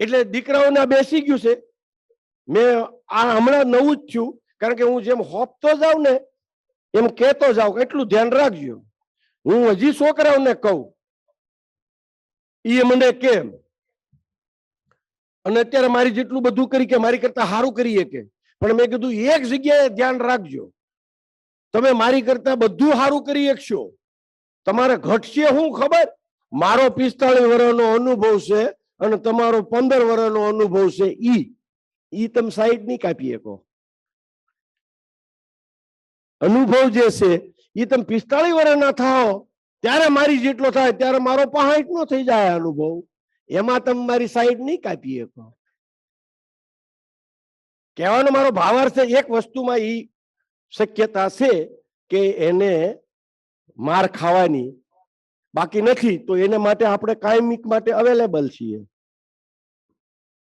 એટલે દીકરાઓને બેસી ગયું છે. મેં આ હમણાં નવું જ થયું, કારણ કે હું જેમ હોપતો જાઉં ને, એમ કહેતો જાઉં એટલું ધ્યાન રાખજો. હું હજી છોકરાઓને કહું એ મને કેમ? અને અત્યારે મારી જેટલું બધું કરી કે મારી કરતા સારું કરીએ કે? પણ મેં કીધું, એક જગ્યાએ ધ્યાન રાખજો. તમે મારી કરતા બધું સારું કરી શકશો. તમારે ઘટશે શું ખબર? મારો પિસ્તાળીસ વર્ષનો અનુભવ છે. અને તમારો પંદર વર્ષનો અનુભવ છે ઈ. ઈ તમે સાઈડ નહીં કાપી શકો. અનુભવ જે છે એ તમે પિસ્તાળીસ વર્ષના થાઓ, ત્યારે મારી જેટલો થાય, ત્યારે મારો પહાટ નો થઈ જાય અનુભવ. એમાં તમે મારી સાઈડ નહીં કાપી શકો. કહેવાનો મારો ભાવાર્થ એક વસ્તુમાં ઈ શક્યતા છે કે એને માર ખાવાની બાકી નથી, તો એને માટે આપણે કાયમિક માટે અવેલેબલ છીએ.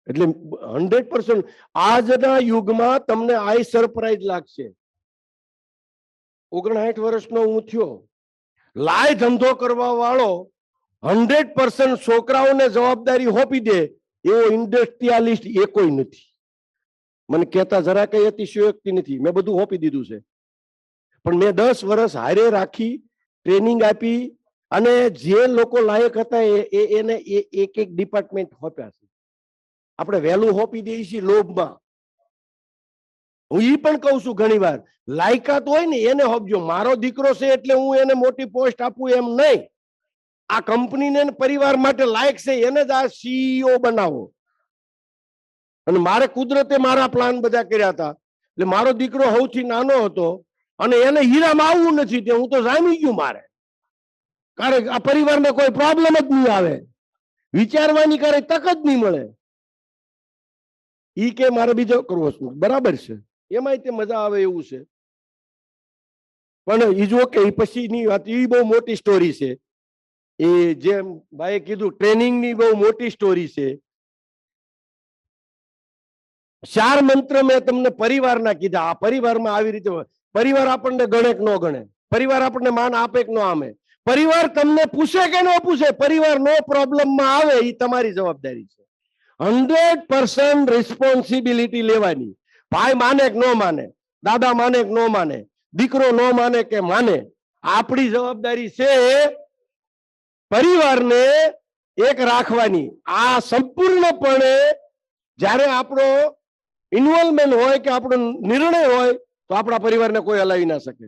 એટલે હંડ્રેડ પર્સન્ટ આજના યુગમાં તમને આઈ સરપ્રાઈઝ લાગશે. ઓગણસાઠ વર્ષનો હું થયો. લાય ધંધો કરવા વાળો હંડ્રેડ પર્સન્ટ છોકરાઓને જવાબદારી હોપી દે એવો ઇન્ડસ્ટ્રીયાલિસ્ટ એકોય નથી. મને કહેતા જરા કઈ અતિશયોક્તિ નથી, મેં બધું હોપી દીધું છે. પણ મેં દસ વર્ષ હારે રાખી ટ્રેનિંગ આપી અને જે લોકો લાયક હતા એ એને એક એક ડિપાર્ટમેન્ટ હોપ્યા છે. આપણે વહેલું હોપી દઈએ છીએ લોભમાં. હું એ પણ કહું છું ઘણી વાર લાયકાત હોય ને એને હોપજો મારો દીકરો છે એટલે હું એને મોટી પોસ્ટ આપું એમ નહીં. આ કંપનીને પરિવાર માટે લાયક છે એને જ આ સીઈઓ બનાવો. અને મારે કુદરતે મારા પ્લાન બધા કર્યા હતા. એટલે મારો દીકરો સૌથી નાનો હતો અને એને હીરામાં આવવું નથી તે હું તો જામી ગયું મારે. કારણ કે આ પરિવારને કોઈ પ્રોબ્લેમ જ નહીં આવે. વિચારવાની કરે તક જ નહીં મળે. ઈ કે મારે બીજો કરવો શું બરાબર છે. એમાંય તે મજા આવે એવું છે. પણ ઈ જો કે પછીની વાત એ બહુ મોટી સ્ટોરી છે. એ જેમ ભાઈએ કીધું ટ્રેનિંગની બહુ મોટી સ્ટોરી છે. ચાર મંત્ર મેં તમને પરિવારના કીધા. આ પરિવારમાં આવી રીતે પરિવાર આપણને ગણે કે ન ગણે? પરિવાર આપણને માન આપે કે ન આમે પરિવાર તમને પૂછે કે ન પૂછે, પરિવાર નો પ્રોબ્લેમમાં આવે એ તમારી જવાબદારી છે. હંડ્રેડ પર્સન્ટ રિસ્પોન્સિબિલિટી લેવાની. ભાઈ માને કે ન માને, દાદા માને કે ન માને, દીકરો ન માને કે માને, આપણી જવાબદારી છે પરિવારને એક રાખવાની. આ સંપૂર્ણપણે જ્યારે આપણો ઇન્વોલ્વમેન્ટ હોય કે આપણો નિર્ણય હોય, તો આપણા પરિવારને કોઈ હલાવી ના શકે.